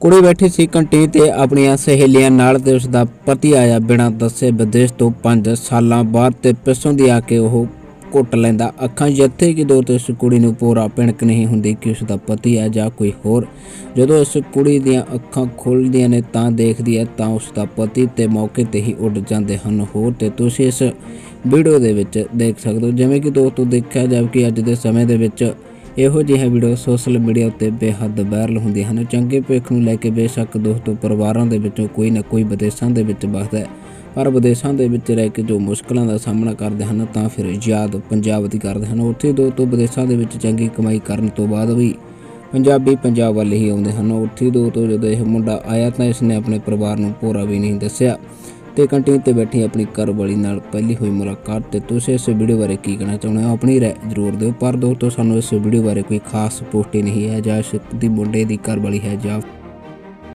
ਕੁੜੀ ਬੈਠੀ ਸੀ ਕੰਟੀਨ ਤੇ ਆਪਣੀਆਂ ਸਹੇਲੀਆਂ ਨਾਲ ਤੇ ਉਸ ਦਾ ਪਤੀ ਆਇਆ ਬਿਨਾਂ ਦੱਸੇ ਵਿਦੇਸ਼ ਤੋਂ 5 ਸਾਲਾਂ ਬਾਅਦ ਤੇ ਪਿੱਛੋਂ ਦੀ ਆ ਕੇ ਉਹ ਘੁੱਟ ਲੈਂਦਾ। ਅੱਖਾਂ ਜਿੱਥੇ ਕਿ ਦੋ ਤੇ ਉਸ ਕੁੜੀ ਨੂੰ ਪੂਰਾ ਪਿਣਕ ਨਹੀਂ ਹੁੰਦੀ ਕਿ ਉਸ ਦਾ ਪਤੀ ਹੈ ਜਾਂ ਕੋਈ ਹੋਰ। ਜਦੋਂ ਉਸ ਕੁੜੀ ਦੀਆਂ ਅੱਖਾਂ ਖੁੱਲਦੀਆਂ ਨੇ ਤਾਂ ਦੇਖਦੀ ਹੈ, ਤਾਂ ਉਸ ਦਾ ਪਤੀ ਤੇ ਮੌਕੇ ਤੇ ਹੀ ਉੱਡ ਜਾਂਦੇ ਹਨ। ਹੋਰ ਤੇ ਤੁਸੀਂ ਇਸ ਵੀਡੀਓ ਦੇ ਵਿੱਚ ਦੇਖ ਸਕਦੇ ਹੋ, ਜਿਵੇਂ ਕਿ ਦੋਸਤੋ ਦੇਖਿਆ ਜਾਵੇ ਕਿ ਅੱਜ ਦੇ ਸਮੇਂ ਦੇ ਵਿੱਚ ਇਹੋ ਜਿਹੇ ਵੀਡੀਓ ਸੋਸ਼ਲ ਮੀਡੀਆ ਉੱਤੇ ਬੇਹੱਦ ਵਾਇਰਲ ਹੁੰਦੀਆਂ ਹਨ। ਚੰਗੇ ਭਵਿੱਖ ਨੂੰ ਲੈ ਕੇ ਬੇਸ਼ੱਕ ਦੋਸਤੋ ਪਰਿਵਾਰਾਂ ਦੇ ਵਿੱਚੋਂ ਕੋਈ ਨਾ ਕੋਈ ਵਿਦੇਸ਼ਾਂ ਦੇ ਵਿੱਚ ਵਸਦਾ ਹੈ। ਪਰ ਵਿਦੇਸ਼ਾਂ ਦੇ ਵਿੱਚ ਰਹਿ ਕੇ ਜੋ ਮੁਸ਼ਕਲਾਂ ਦਾ ਸਾਹਮਣਾ ਕਰਦੇ ਹਨ, ਤਾਂ ਫਿਰ ਯਾਦ ਪੰਜਾਬ ਦੀ ਕਰਦੇ ਹਨ। ਉੱਥੇ ਦੋ ਤੋਂ ਵਿਦੇਸ਼ਾਂ ਦੇ ਵਿੱਚ ਚੰਗੀ ਕਮਾਈ ਕਰਨ ਤੋਂ ਬਾਅਦ ਵੀ ਪੰਜਾਬੀ ਪੰਜਾਬ ਵੱਲ ਹੀ ਆਉਂਦੇ ਹਨ। ਉੱਥੇ ਦੋ ਤੋਂ ਜਦੋਂ ਇਹ ਮੁੰਡਾ ਆਇਆ, ਤਾਂ ਇਸਨੇ ਆਪਣੇ ਪਰਿਵਾਰ ਨੂੰ ਪੂਰਾ ਵੀ ਨਹੀਂ ਦੱਸਿਆ। ਤੇ ਕੰਟੀਨ ਤੇ ਬੈਠੀ ਆਪਣੀ ਘਰਵਾਲੀ ਨਾਲ ਪਹਿਲੀ ਹੋਈ ਮੁਲਾਕਾਤ ਤੇ ਤੁਸੀਂ ਇਸ ਵੀਡੀਓ ਬਾਰੇ ਕੀ ਕਹਿਣਾ ਚਾਹੁੰਦੇ ਹੋ? ਆਪਣੀ ਰਾਏ ਜ਼ਰੂਰ ਦਿਓ, ਪਰ ਦੋਸਤੋ, ਸਾਨੂੰ ਇਸ ਵੀਡੀਓ ਬਾਰੇ ਕੋਈ ਖਾਸ ਪੋਸਟ ਨਹੀਂ ਹੈ, ਜਾਂ ਇਸ ਦੀ ਮੁੰਡੇ ਦੀ ਘਰਵਾਲੀ ਹੈ ਜਾਂ